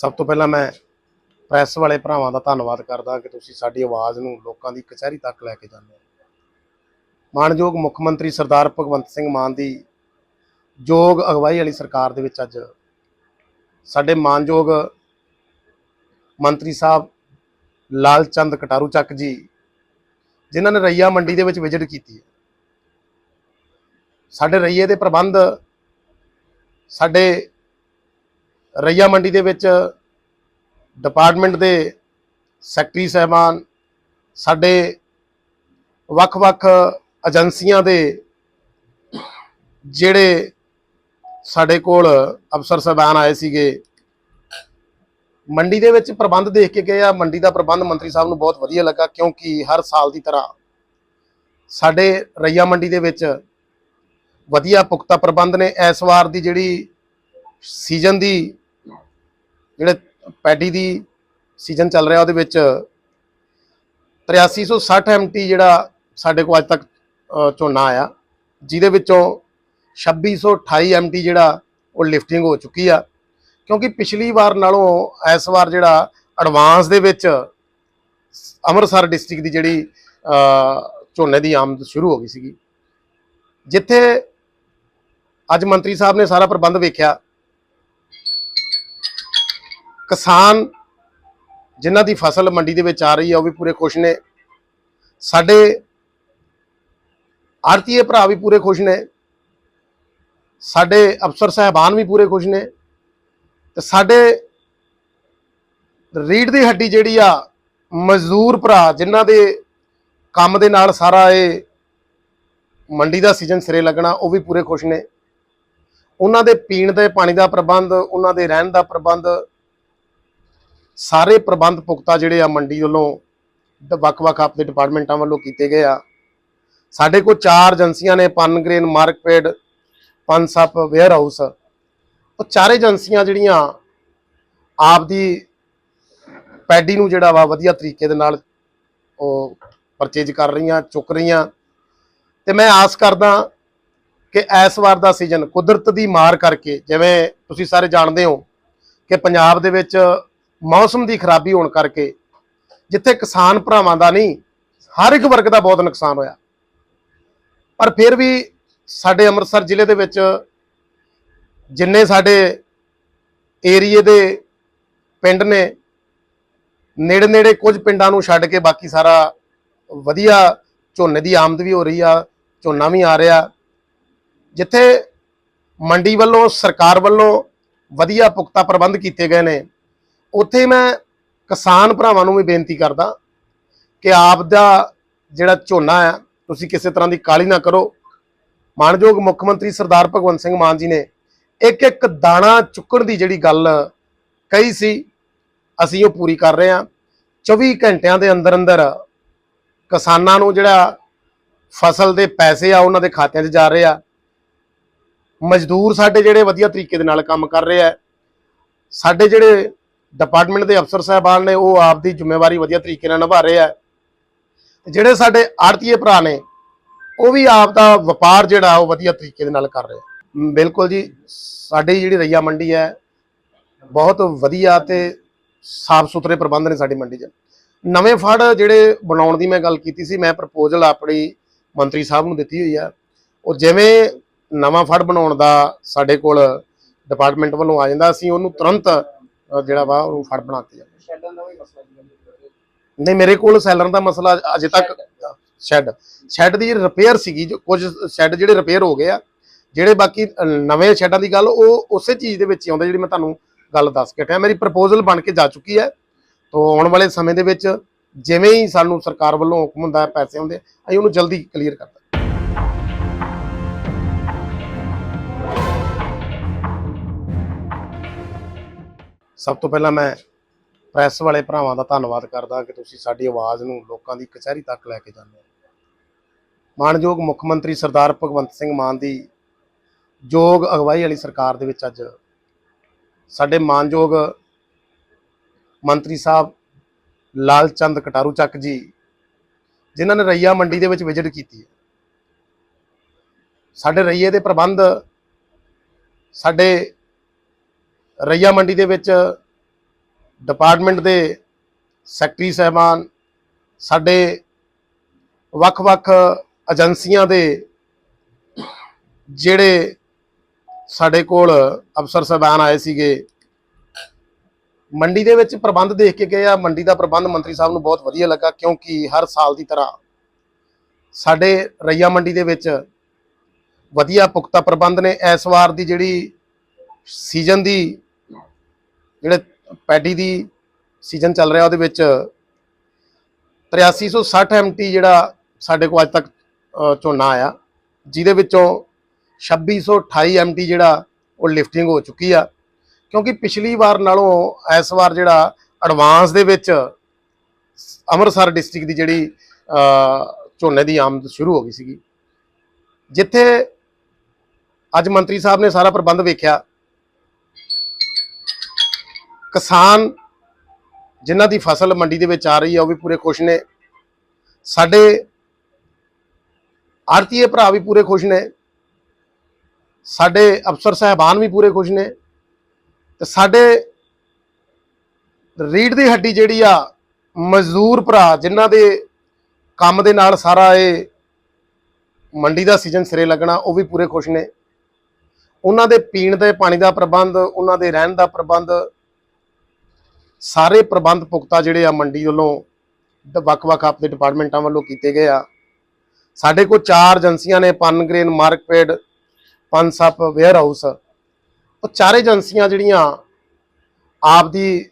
ਸਭ ਤੋਂ ਪਹਿਲਾਂ ਮੈਂ ਪ੍ਰੈਸ ਵਾਲੇ ਭਰਾਵਾਂ ਦਾ ਧੰਨਵਾਦ ਕਰਦਾ ਕਿ ਤੁਸੀਂ ਸਾਡੀ ਆਵਾਜ਼ ਨੂੰ ਲੋਕਾਂ ਦੀ ਕਚਹਿਰੀ ਤੱਕ ਲੈ ਕੇ ਜਾਂਦੇ ਹੋ। ਮਾਨਯੋਗ ਮੁੱਖ ਮੰਤਰੀ ਸਰਦਾਰ ਭਗਵੰਤ ਸਿੰਘ ਮਾਨ ਦੀ ਯੋਗ ਅਗਵਾਈ ਵਾਲੀ ਸਰਕਾਰ ਦੇ ਵਿੱਚ ਅੱਜ ਸਾਡੇ ਮਾਨਯੋਗ ਮੰਤਰੀ ਸਾਹਿਬ ਲਾਲ ਚੰਦ ਕਟਾਰੂ ਚੱਕ ਜੀ, ਜਿਨ੍ਹਾਂ ਨੇ ਰਈਆ ਮੰਡੀ ਦੇ ਵਿੱਚ ਵਿਜ਼ਿਟ ਕੀਤੀ ਹੈ। ਸਾਡੇ ਰਈਏ ਦੇ ਪ੍ਰਬੰਧ ਸਾਡੇ ਰਈਆ ਮੰਡੀ ਦੇ ਵਿੱਚ ਡਿਪਾਰਟਮੈਂਟ ਦੇ ਸੈਕਟਰੀ ਸਹਿਬਾਨ, ਸਾਡੇ ਵੱਖ-ਵੱਖ ਏਜੰਸੀਆਂ ਦੇ ਜਿਹੜੇ ਸਾਡੇ ਕੋਲ ਅਫਸਰ ਸਹਿਬਾਨ ਆਏ ਸੀਗੇ। ਮੰਡੀ ਦੇ ਵਿੱਚ ਪ੍ਰਬੰਧ ਦੇਖ ਕੇ ਗਏ ਆ। ਮੰਡੀ ਦਾ ਪ੍ਰਬੰਧ ਮੰਤਰੀ ਸਾਹਿਬ ਨੂੰ ਬਹੁਤ ਵਧੀਆ ਲੱਗਾ ਕਿਉਂਕਿ ਹਰ ਸਾਲ ਦੀ ਤਰ੍ਹਾਂ ਸਾਡੇ ਰਈਆ ਮੰਡੀ ਦੇ ਵਿੱਚ ਵਧੀਆ ਪੁਖਤਾ ਪ੍ਰਬੰਧ ਨੇ। ਇਸ ਵਾਰ ਦੀ ਜਿਹੜੀ ਸੀਜ਼ਨ ਦੀ ਜਿਹੜੇ ਪੈਡੀ ਦੀ ਸੀਜ਼ਨ ਚੱਲ ਰਿਹਾ ਉਹਦੇ ਵਿੱਚ 8360 ਐਮਟੀ ਜਿਹੜਾ ਸਾਡੇ ਕੋਲ ਅੱਜ ਤੱਕ ਝੋਨਾ ਆਇਆ, ਜਿਹਦੇ ਵਿੱਚੋਂ 2628 ਐਮਟੀ ਜਿਹੜਾ ਉਹ ਲਿਫਟਿੰਗ ਹੋ ਚੁੱਕੀ ਆ। ਕਿਉਂਕਿ ਪਿਛਲੀ ਵਾਰ ਨਾਲੋਂ ਇਸ ਵਾਰ ਜਿਹੜਾ ਐਡਵਾਂਸ ਦੇ ਵਿੱਚ ਅੰਮ੍ਰਿਤਸਰ ਡਿਸਟ੍ਰਿਕਟ ਦੀ ਜਿਹੜੀ ਝੋਨੇ ਦੀ ਆਮਦ ਸ਼ੁਰੂ ਹੋ ਗਈ ਸੀਗੀ। ਜਿੱਥੇ ਅੱਜ ਮੰਤਰੀ ਸਾਹਿਬ ਨੇ ਸਾਰਾ ਪ੍ਰਬੰਧ ਵੇਖਿਆ ਕਿਸਾਨ ਜਿਨ੍ਹਾਂ ਦੀ ਫਸਲ ਮੰਡੀ ਦੇ ਵਿੱਚ ਆ ਰਹੀ ਹੈ ਉਹ ਵੀ ਪੂਰੇ ਖੁਸ਼ ਨੇ। ਸਾਡੇ ਆਰਤੀਏ ਭਰਾ ਵੀ ਪੂਰੇ ਖੁਸ਼ ਨੇ। ਸਾਡੇ ਅਫਸਰ ਸਾਹਿਬਾਨ ਵੀ ਪੂਰੇ ਖੁਸ਼ ਨੇ। ਤੇ ਸਾਡੇ ਰੀੜ ਦੀ ਹੱਡੀ ਜਿਹੜੀ ਆ, ਮਜ਼ਦੂਰ ਭਰਾ ਜਿਨ੍ਹਾਂ ਦੇ ਕੰਮ ਦੇ ਨਾਲ ਸਾਰਾ ਇਹ ਮੰਡੀ ਦਾ ਸੀਜ਼ਨ ਸਿਰੇ ਲੱਗਣਾ, ਉਹ ਵੀ ਪੂਰੇ ਖੁਸ਼ ਨੇ। ਉਹਨਾਂ ਦੇ ਪੀਣ ਦੇ ਪਾਣੀ ਦਾ ਪ੍ਰਬੰਧ, ਉਹਨਾਂ ਦੇ ਰਹਿਣ ਦਾ ਪ੍ਰਬੰਧ ਸਾਰੇ ਪ੍ਰਬੰਧ ਪੁਖਤਾ ਜਿਹੜੇ ਆ ਮੰਡੀ ਵੱਲੋਂ ਵੱਖ-ਵੱਖ ਆਪਦੇ ਡਿਪਾਰਟਮੈਂਟਾਂ ਵੱਲੋਂ ਕੀਤੇ ਗਏ ਆ। ਸਾਡੇ ਕੋਲ ਚਾਰ ਏਜੰਸੀਆਂ ਨੇ, ਪਨਗ੍ਰੇਨ ਮਾਰਕਪੇਡ ਪਨਸਪ ਵੇਅਰ ਹਾਊਸ ਉਹ ਚਾਰੇ ਏਜੰਸੀਆਂ ਜਿਹੜੀਆਂ ਆਪ ਦੀ ਪੈਡੀ ਨੂੰ ਜਿਹੜਾ ਵਾ ਵਧੀਆ ਤਰੀਕੇ ਦੇ ਨਾਲ ਉਹ ਪਰਚੇਜ ਕਰ ਰਹੀਆਂ, ਚੁੱਕ ਰਹੀਆਂ। ਤੇ ਮੈਂ ਆਸ ਕਰਦਾ ਕਿ ਇਸ ਵਾਰ ਦਾ ਸੀਜ਼ਨ ਕੁਦਰਤ ਦੀ ਮਾਰ ਕਰਕੇ, ਜਿਵੇਂ ਤੁਸੀਂ ਸਾਰੇ ਜਾਣਦੇ ਹੋ ਕਿ ਪੰਜਾਬ ਦੇ ਵਿੱਚ ਮੌਸਮ ਦੀ ਖਰਾਬੀ ਹੋਣ ਕਰਕੇ ਜਿੱਥੇ ਕਿਸਾਨ ਭਰਾਵਾਂ ਦਾ ਨਹੀਂ, ਹਰ ਇੱਕ ਵਰਗ ਦਾ ਬਹੁਤ ਨੁਕਸਾਨ ਹੋਇਆ। ਪਰ ਫਿਰ ਵੀ ਸਾਡੇ ਅੰਮ੍ਰਿਤਸਰ ਜ਼ਿਲ੍ਹੇ ਦੇ ਵਿੱਚ ਜਿੰਨੇ ਸਾਡੇ ਏਰੀਏ ਦੇ ਪਿੰਡ ਨੇ ਨੇੜੇ ਨੇੜੇ ਕੁਝ ਪਿੰਡਾਂ ਨੂੰ ਛੱਡ ਕੇ ਬਾਕੀ ਸਾਰਾ ਵਧੀਆ ਝੋਨੇ ਦੀ ਆਮਦ ਵੀ ਹੋ ਰਹੀ ਆ, ਝੋਨਾ ਵੀ ਆ ਰਿਹਾ। ਜਿੱਥੇ ਮੰਡੀ ਵੱਲੋਂ, ਸਰਕਾਰ ਵੱਲੋਂ ਵਧੀਆ ਪੁਖਤਾ ਪ੍ਰਬੰਧ ਕੀਤੇ ਗਏ ਨੇ ਉੱਥੇ ਮੈਂ ਕਿਸਾਨ ਭਰਾਵਾਂ ਨੂੰ ਵੀ ਬੇਨਤੀ ਕਰਦਾ ਕਿ ਆਪ ਦਾ ਜਿਹੜਾ ਝੋਨਾ ਆ, ਤੁਸੀਂ ਕਿਸੇ ਤਰ੍ਹਾਂ ਦੀ ਕਾਲੀ ਨਾ ਕਰੋ। ਮਾਨਯੋਗ ਮੁੱਖ ਮੰਤਰੀ ਸਰਦਾਰ ਭਗਵੰਤ ਸਿੰਘ ਮਾਨ ਜੀ ਨੇ ਇੱਕ ਇੱਕ ਦਾਣਾ ਚੁੱਕਣ ਦੀ ਜਿਹੜੀ ਗੱਲ ਕਹੀ ਸੀ, ਅਸੀਂ ਉਹ ਪੂਰੀ ਕਰ ਰਹੇ ਹਾਂ। 24 ਘੰਟਿਆਂ ਦੇ ਅੰਦਰ ਅੰਦਰ ਕਿਸਾਨਾਂ ਨੂੰ ਜਿਹੜਾ ਫਸਲ ਦੇ ਪੈਸੇ ਆ, ਉਹਨਾਂ ਦੇ ਖਾਤਿਆਂ 'ਚ ਜਾ ਰਹੇ ਆ। ਮਜ਼ਦੂਰ ਸਾਡੇ ਜਿਹੜੇ ਵਧੀਆ ਤਰੀਕੇ ਦੇ ਨਾਲ ਕੰਮ ਕਰ ਰਹੇ ਆ। ਸਾਡੇ ਜਿਹੜੇ ਡਿਪਾਰਟਮੈਂਟ ਦੇ ਅਫਸਰ ਸਾਹਿਬਾਨ ਨੇ ਉਹ ਆਪ ਦੀ ਜ਼ਿੰਮੇਵਾਰੀ ਵਧੀਆ ਤਰੀਕੇ ਨਾਲ ਨਿਭਾ ਰਹੇ ਆ। ਤੇ ਜਿਹੜੇ ਸਾਡੇ ਆੜਤੀਏ ਭਰਾ ਨੇ, ਉਹ ਵੀ ਆਪ ਦਾ ਵਪਾਰ ਜਿਹੜਾ, ਉਹ ਵਧੀਆ ਤਰੀਕੇ ਦੇ ਨਾਲ ਕਰ ਰਹੇ ਆ। ਬਿਲਕੁਲ ਜੀ, ਸਾਡੀ ਜਿਹੜੀ ਰਈਆ ਮੰਡੀ ਹੈ, ਬਹੁਤ ਵਧੀਆ ਤੇ ਸਾਫ਼ ਸੁਥਰੇ ਪ੍ਰਬੰਧ ਨੇ ਸਾਡੀ ਮੰਡੀ 'ਚ। ਨਵੇਂ ਫੜ ਜਿਹੜੇ ਬਣਾਉਣ ਦੀ ਮੈਂ ਗੱਲ ਕੀਤੀ ਸੀ, ਮੈਂ ਪ੍ਰਪੋਜ਼ਲ ਆਪਣੀ ਮੰਤਰੀ ਸਾਹਿਬ ਨੂੰ ਦਿੱਤੀ ਹੋਈ ਆ। ਉਹ ਜਿਵੇਂ ਨਵਾਂ ਫੜ ਬਣਾਉਣ ਦਾ ਸਾਡੇ ਕੋਲ ਡਿਪਾਰਟਮੈਂਟ ਵੱਲੋਂ ਆ ਜਾਂਦਾ, ਅਸੀਂ ਉਹਨੂੰ ਤੁਰੰਤ ਜਿਹੜਾ ਵਾ ਉਹ ਫੜ ਬਣਾ ਦਿੱਤੇ ਜਾਂਦੇ ਸ਼ੈਡਾਂ ਦਾ ਮਸਲਾ ਨਹੀਂ ਮੇਰੇ ਕੋਲ ਸੈਲਰ ਦਾ ਮਸਲਾ ਅਜੇ ਤੱਕ ਸ਼ੈੱਡ ਸ਼ੈੱਡ ਦੀ ਰਿਪੇਅਰ ਸੀਗੀ ਜੋ ਕੁਝ ਸ਼ੈੱਡ ਜਿਹੜੇ ਰਿਪੇਅਰ ਹੋ ਗਏ ਆ ਜਿਹੜੇ ਬਾਕੀ ਨਵੇਂ ਸ਼ੈੱਡਾਂ ਦੀ ਗੱਲ ਉਹ ਉਸੇ ਚੀਜ਼ ਦੇ ਵਿੱਚ ਹੀ ਆਉਂਦਾ ਜਿਹੜੀ ਮੈਂ ਤੁਹਾਨੂੰ ਗੱਲ ਦੱਸ ਕੇ ਹਟਿਆ। ਮੇਰੀ ਪ੍ਰਪੋਜ਼ਲ ਬਣ ਕੇ ਜਾ ਚੁੱਕੀ ਹੈ। ਤੋਂ ਆਉਣ ਵਾਲੇ ਸਮੇਂ ਦੇ ਵਿੱਚ ਜਿਵੇਂ ਹੀ ਸਾਨੂੰ ਸਰਕਾਰ ਵੱਲੋਂ ਹੁਕਮ ਹੁੰਦਾ ਪੈਸੇ ਆਉਂਦੇ ਅਸੀਂ ਉਹਨੂੰ ਜਲਦੀ ਕਲੀਅਰ ਕਰ ਸਭ ਤੋਂ ਪਹਿਲਾਂ ਮੈਂ ਪ੍ਰੈਸ ਵਾਲੇ ਭਰਾਵਾਂ ਦਾ ਧੰਨਵਾਦ ਕਰਦਾ ਕਿ ਤੁਸੀਂ ਸਾਡੀ ਆਵਾਜ਼ ਨੂੰ ਲੋਕਾਂ ਦੀ ਕਚਹਿਰੀ ਤੱਕ ਲੈ ਕੇ ਜਾਂਦੇ ਹੋ। ਮਾਨਯੋਗ ਮੁੱਖ ਮੰਤਰੀ ਸਰਦਾਰ ਭਗਵੰਤ ਸਿੰਘ ਮਾਨ ਦੀ ਯੋਗ ਅਗਵਾਈ ਵਾਲੀ ਸਰਕਾਰ ਦੇ ਵਿੱਚ ਅੱਜ ਸਾਡੇ ਮਾਨਯੋਗ ਮੰਤਰੀ ਸਾਹਿਬ ਲਾਲ ਚੰਦ ਕਟਾਰੂ ਚੱਕ ਜੀ, ਜਿਨ੍ਹਾਂ ਨੇ ਰਈਆ ਮੰਡੀ ਦੇ ਵਿੱਚ ਵਿਜ਼ਿਟ ਕੀਤੀ ਹੈ। ਸਾਡੇ ਰਈਏ ਦੇ ਪ੍ਰਬੰਧ ਸਾਡੇ ਰਈਆ ਮੰਡੀ ਦੇ ਵਿੱਚ ਡਿਪਾਰਟਮੈਂਟ ਦੇ ਸੈਕਟਰੀ ਸਾਹਿਬਾਨ, ਸਾਡੇ ਵੱਖ-ਵੱਖ ਏਜੰਸੀਆਂ ਦੇ ਜਿਹੜੇ ਸਾਡੇ ਕੋਲ ਅਫਸਰ ਸਾਹਿਬਾਨ ਆਏ ਸੀਗੇ। ਮੰਡੀ ਦੇ ਵਿੱਚ ਪ੍ਰਬੰਧ ਦੇਖ ਕੇ ਗਏ ਆ। ਮੰਡੀ ਦਾ ਪ੍ਰਬੰਧ ਮੰਤਰੀ ਸਾਹਿਬ ਨੂੰ ਬਹੁਤ ਵਧੀਆ ਲੱਗਾ ਕਿਉਂਕਿ ਹਰ ਸਾਲ ਦੀ ਤਰ੍ਹਾਂ ਸਾਡੇ ਰਈਆ ਮੰਡੀ ਦੇ ਵਿੱਚ ਵਧੀਆ ਪੁਖਤਾ ਪ੍ਰਬੰਧ ਨੇ। ਇਸ ਵਾਰ ਦੀ ਜਿਹੜੀ ਸੀਜ਼ਨ ਦੀ ਜਿਹੜੇ ਪੈਡੀ ਦੀ ਸੀਜ਼ਨ ਚੱਲ ਰਿਹਾ ਉਹਦੇ ਵਿੱਚ 8360 ਐਮਟੀ ਜਿਹੜਾ ਸਾਡੇ ਕੋਲ ਅੱਜ ਤੱਕ ਝੋਨਾ ਆਇਆ। ਜਿਹਦੇ ਵਿੱਚੋਂ 2628 ਐਮਟੀ ਜਿਹੜਾ ਉਹ ਲਿਫਟਿੰਗ ਹੋ ਚੁੱਕੀ ਆ। ਕਿਉਂਕਿ ਪਿਛਲੀ ਵਾਰ ਨਾਲੋਂ ਇਸ ਵਾਰ ਜਿਹੜਾ ਐਡਵਾਂਸ ਦੇ ਵਿੱਚ ਅੰਮ੍ਰਿਤਸਰ ਡਿਸਟ੍ਰਿਕਟ ਦੀ ਜਿਹੜੀ ਝੋਨੇ ਦੀ ਆਮਦ ਸ਼ੁਰੂ ਹੋ ਗਈ ਸੀਗੀ। ਜਿੱਥੇ ਅੱਜ ਮੰਤਰੀ ਸਾਹਿਬ ਨੇ ਸਾਰਾ ਪ੍ਰਬੰਧ ਵੇਖਿਆ ਕਿਸਾਨ ਜਿਨ੍ਹਾਂ ਦੀ ਫਸਲ ਮੰਡੀ ਦੇ ਵਿੱਚ ਆ ਰਹੀ ਹੈ ਉਹ ਵੀ ਪੂਰੇ ਖੁਸ਼ ਨੇ। ਸਾਡੇ ਆਰਤੀਏ ਭਰਾ ਵੀ ਪੂਰੇ ਖੁਸ਼ ਨੇ। ਸਾਡੇ ਅਫਸਰ ਸਾਹਿਬਾਨ ਵੀ ਪੂਰੇ ਖੁਸ਼ ਨੇ। ਤੇ ਸਾਡੇ ਰੀੜ ਦੀ ਹੱਡੀ ਜਿਹੜੀ ਆ, ਮਜ਼ਦੂਰ ਭਰਾ ਜਿਨ੍ਹਾਂ ਦੇ ਕੰਮ ਦੇ ਨਾਲ ਸਾਰਾ ਇਹ ਮੰਡੀ ਦਾ ਸੀਜ਼ਨ ਸਿਰੇ ਲੱਗਣਾ, ਉਹ ਵੀ ਪੂਰੇ ਖੁਸ਼ ਨੇ। ਉਹਨਾਂ ਦੇ ਪੀਣ ਦੇ ਪਾਣੀ ਦਾ ਪ੍ਰਬੰਧ, ਉਹਨਾਂ ਦੇ ਰਹਿਣ ਦਾ ਪ੍ਰਬੰਧ ਸਾਰੇ ਪ੍ਰਬੰਧ ਪੁਖਤਾ ਜਿਹੜੇ ਆ ਮੰਡੀ ਵੱਲੋਂ ਡ- ਵੱਖ-ਵੱਖ ਆਪਦੇ ਡਿਪਾਰਟਮੈਂਟਾਂ ਵੱਲੋਂ ਕੀਤੇ ਗਏ ਆ। ਸਾਡੇ ਕੋਲ ਚਾਰ ਏਜੰਸੀਆਂ ਨੇ, ਪਨਗ੍ਰੇਨ ਮਾਰਕਪੇਡ ਪਨਸਪ ਵੇਅਰ ਹਾਊਸ ਉਹ ਚਾਰੇ ਏਜੰਸੀਆਂ ਜਿਹੜੀਆਂ ਆਪਦੀ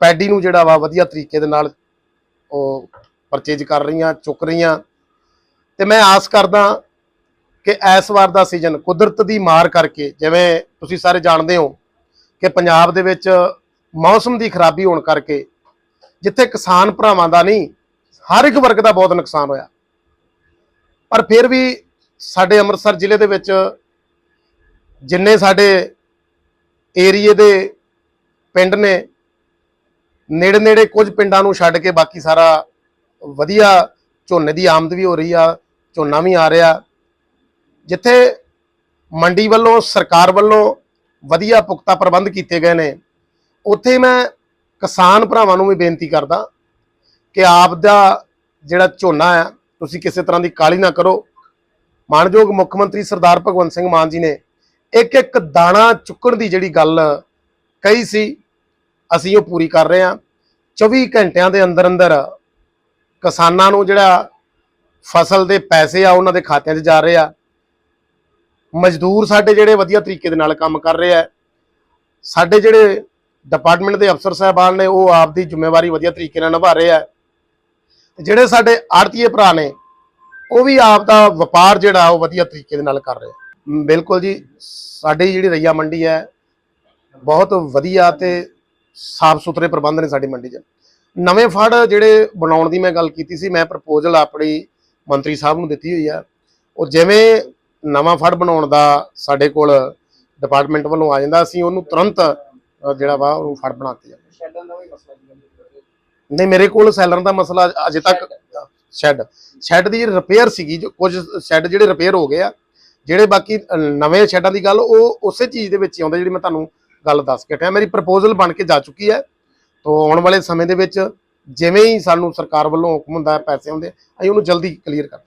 ਪੈਡੀ ਨੂੰ ਜਿਹੜਾ ਵਾ ਵਧੀਆ ਤਰੀਕੇ ਦੇ ਨਾਲ ਉਹ ਪਰਚੇਜ ਕਰ ਰਹੀਆਂ, ਚੁੱਕ ਰਹੀਆਂ। ਤੇ ਮੈਂ ਆਸ ਕਰਦਾ ਕਿ ਇਸ ਵਾਰ ਦਾ ਸੀਜ਼ਨ ਕੁਦਰਤ ਦੀ ਮਾਰ ਕਰਕੇ, ਜਿਵੇਂ ਤੁਸੀਂ ਸਾਰੇ ਜਾਣਦੇ ਹੋ ਕਿ ਪੰਜਾਬ ਦੇ ਵਿੱਚ ਮੌਸਮ ਦੀ ਖਰਾਬੀ ਹੋਣ ਕਰਕੇ ਜਿੱਥੇ ਕਿਸਾਨ ਭਰਾਵਾਂ ਦਾ ਨਹੀਂ, ਹਰ ਇੱਕ ਵਰਗ ਦਾ ਬਹੁਤ ਨੁਕਸਾਨ ਹੋਇਆ। ਪਰ ਫਿਰ ਵੀ ਸਾਡੇ ਅੰਮ੍ਰਿਤਸਰ ਜ਼ਿਲ੍ਹੇ ਦੇ ਵਿੱਚ ਜਿੰਨੇ ਸਾਡੇ ਏਰੀਏ ਦੇ ਪਿੰਡ ਨੇ ਨੇੜੇ ਨੇੜੇ ਕੁਝ ਪਿੰਡਾਂ ਨੂੰ ਛੱਡ ਕੇ ਬਾਕੀ ਸਾਰਾ ਵਧੀਆ ਝੋਨੇ ਦੀ ਆਮਦ ਵੀ ਹੋ ਰਹੀ ਆ, ਝੋਨਾ ਵੀ ਆ ਰਿਹਾ। ਜਿੱਥੇ ਮੰਡੀ ਵੱਲੋਂ, ਸਰਕਾਰ ਵੱਲੋਂ ਵਧੀਆ ਪੁਖਤਾ ਪ੍ਰਬੰਧ ਕੀਤੇ ਗਏ ਨੇ ਉੱਥੇ ਮੈਂ ਕਿਸਾਨ ਭਰਾਵਾਂ ਨੂੰ ਵੀ ਬੇਨਤੀ ਕਰਦਾ ਕਿ ਆਪ ਦਾ ਜਿਹੜਾ ਝੋਨਾ ਆ, ਤੁਸੀਂ ਕਿਸੇ ਤਰ੍ਹਾਂ ਦੀ ਕਾਲੀ ਨਾ ਕਰੋ। ਮਾਨਯੋਗ ਮੁੱਖ ਮੰਤਰੀ ਸਰਦਾਰ ਭਗਵੰਤ ਸਿੰਘ ਮਾਨ ਜੀ ਨੇ ਇੱਕ ਇੱਕ ਦਾਣਾ ਚੁੱਕਣ ਦੀ ਜਿਹੜੀ ਗੱਲ ਕਹੀ ਸੀ, ਅਸੀਂ ਉਹ ਪੂਰੀ ਕਰ ਰਹੇ ਹਾਂ। 24 ਘੰਟਿਆਂ ਦੇ ਅੰਦਰ ਅੰਦਰ ਕਿਸਾਨਾਂ ਨੂੰ ਜਿਹੜਾ ਫਸਲ ਦੇ ਪੈਸੇ ਆ, ਉਹਨਾਂ ਦੇ ਖਾਤਿਆਂ 'ਚ ਜਾ ਰਹੇ ਆ। ਮਜ਼ਦੂਰ ਸਾਡੇ ਜਿਹੜੇ ਵਧੀਆ ਤਰੀਕੇ ਦੇ ਨਾਲ ਕੰਮ ਕਰ ਰਹੇ ਆ, ਸਾਡੇ ਜਿਹੜੇ ਡਿਪਾਰਟਮੈਂਟ ਦੇ ਅਫਸਰ ਸਾਹਿਬਾਨ ਨੇ ਉਹ ਆਪ ਦੀ ਜ਼ਿੰਮੇਵਾਰੀ ਵਧੀਆ ਤਰੀਕੇ ਨਾਲ ਨਿਭਾ ਰਹੇ ਆ। ਜਿਹੜੇ ਸਾਡੇ ਆੜਤੀਏ ਭਰਾ ਨੇ, ਉਹ ਵੀ ਆਪ ਦਾ ਵਪਾਰ ਜਿਹੜਾ, ਉਹ ਵਧੀਆ ਤਰੀਕੇ ਦੇ ਨਾਲ ਕਰ ਰਹੇ ਆ। ਬਿਲਕੁਲ ਜੀ, ਸਾਡੀ ਜਿਹੜੀ ਰਈਆ ਮੰਡੀ ਹੈ, ਬਹੁਤ ਵਧੀਆ ਤੇ ਸਾਫ਼ ਸੁਥਰੇ ਪ੍ਰਬੰਧ ਨੇ ਸਾਡੀ ਮੰਡੀ 'ਚ। ਨਵੇਂ ਫੜ ਜਿਹੜੇ ਬਣਾਉਣ ਦੀ ਮੈਂ ਗੱਲ ਕੀਤੀ ਸੀ, ਮੈਂ ਪ੍ਰਪੋਜ਼ਲ ਆਪਣੀ ਮੰਤਰੀ ਸਾਹਿਬ ਨੂੰ ਦਿੱਤੀ ਹੋਈ ਆ। ਉਹ ਜਿਵੇਂ ਨਵਾਂ ਫੜ ਬਣਾਉਣ ਦਾ ਸਾਡੇ ਕੋਲ ਡਿਪਾਰਟਮੈਂਟ ਵੱਲੋਂ ਆ ਜਾਂਦਾ, ਅਸੀਂ ਉਹਨੂੰ ਤੁਰੰਤ ਜਿਹੜਾ ਵਾ ਉਹ ਫੜ ਬਣਾ ਦਿੱਤੇ ਜਾਂਦੇ ਸ਼ੈਡਾਂ ਦਾ ਵੀ ਮਸਲਾ ਜੀ ਨਹੀਂ ਮੇਰੇ ਕੋਲ ਸੈਲਰ ਦਾ ਮਸਲਾ ਅਜੇ ਤੱਕ ਸ਼ੈੱਡ ਸ਼ੈੱਡ ਦੀ ਰਿਪੇਅਰ ਸੀਗੀ ਜੋ ਕੁਝ ਸ਼ੈੱਡ ਜਿਹੜੇ ਰਿਪੇਅਰ ਹੋ ਗਏ ਆ ਜਿਹੜੇ ਬਾਕੀ ਨਵੇਂ ਸ਼ੈੱਡਾਂ ਦੀ ਗੱਲ ਉਹ ਉਸੇ ਚੀਜ਼ ਦੇ ਵਿੱਚ ਹੀ ਆਉਂਦਾ ਜਿਹੜੀ ਮੈਂ ਤੁਹਾਨੂੰ ਗੱਲ ਦੱਸ ਕੇ ਹਟਿਆ। ਮੇਰੀ ਪ੍ਰਪੋਜ਼ਲ ਬਣ ਕੇ ਜਾ ਚੁੱਕੀ ਹੈ। ਤੋਂ ਆਉਣ ਵਾਲੇ ਸਮੇਂ ਦੇ ਵਿੱਚ ਜਿਵੇਂ ਹੀ ਸਾਨੂੰ ਸਰਕਾਰ ਵੱਲੋਂ ਹੁਕਮ ਹੁੰਦਾ ਪੈਸੇ ਆਉਂਦੇ ਅਸੀਂ ਉਹਨੂੰ ਜਲਦੀ ਕਲੀਅਰ ਕਰ